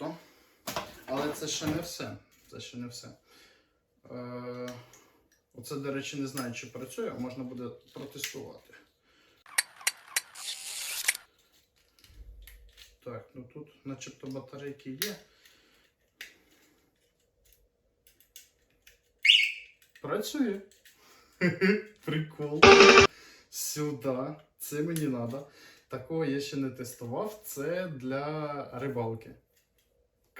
То. Але це ще не все. Це ще не все. Е, оце, до речі, не знаю, чи працює, можна буде протестувати. Так, ну тут начебто батарейки є. Працює. Прикол. Сюди. Це мені треба. Такого я ще не тестував. Це для рибалки.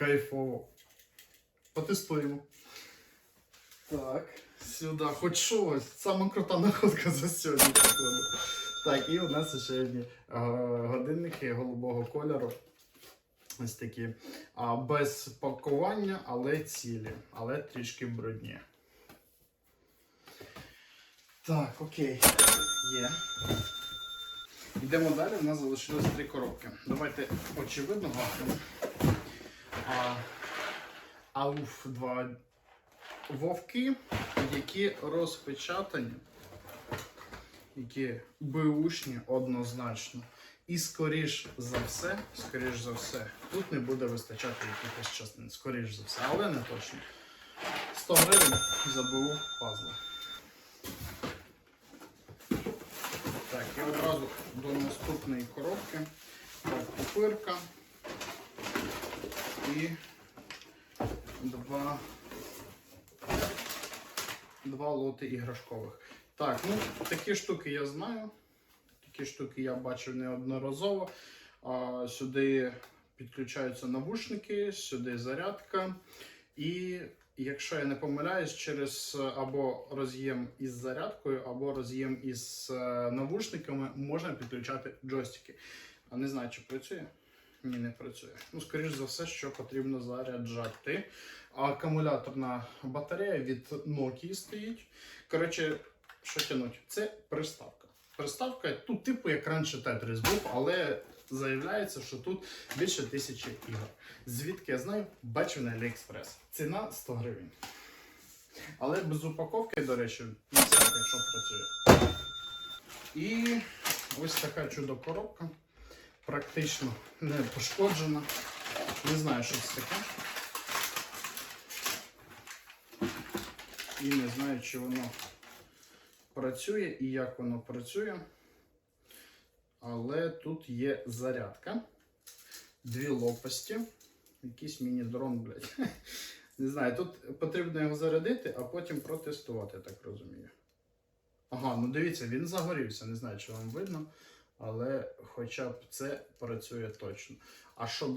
Кайфово. Потестуємо. Так, сюди. Хоч щось. Сама крута находка за сьогодні. Так, і у нас ще одні е, годинники голубого кольору. Ось такі. А, без пакування, але цілі. Але трішки брудні. Так, окей. Є. Йдемо далі, у нас залишилось три коробки. Давайте очевидно гахнемо. А, ауф, два вовки, які розпечатані, які беушні однозначно. І скоріш за все, скоріш за все, тут не буде вистачати якихось частин. Скоріш за все, але не точно. 100 гривень за БУ пазли. Так, і одразу до наступної коробки. Так, пупирка і два, два лоти іграшкових. Так, ну такі штуки я знаю. Такі штуки я бачив неодноразово. А, сюди підключаються навушники, сюди зарядка. І якщо я не помиляюсь, через або роз'єм із зарядкою, або роз'єм із е, навушниками можна підключати джойстики. Не знаю, чи працює. Ні, не працює. Ну, скоріш за все, що потрібно заряджати. Акумуляторна батарея від Nokia стоїть. Коротше, що тянуть? Це приставка. Приставка тут, типу, як раніше Tetris був, але заявляється, що тут більше тисячі ігор. Звідки я знаю, бачив на AliExpress. Ціна 100 гривень. Але без упаковки, до речі, якщо працює. І ось така чудо коробка. Практично не пошкоджена. Не знаю, що це таке. І не знаю, чи воно працює і як воно працює. Але тут є зарядка. Дві лопасті. Якийсь міні-дрон, блядь. Не знаю, тут потрібно його зарядити, а потім протестувати, так розумію. Ага, ну дивіться, він загорівся. Не знаю, чи вам видно, але хоча б це працює точно. А щоб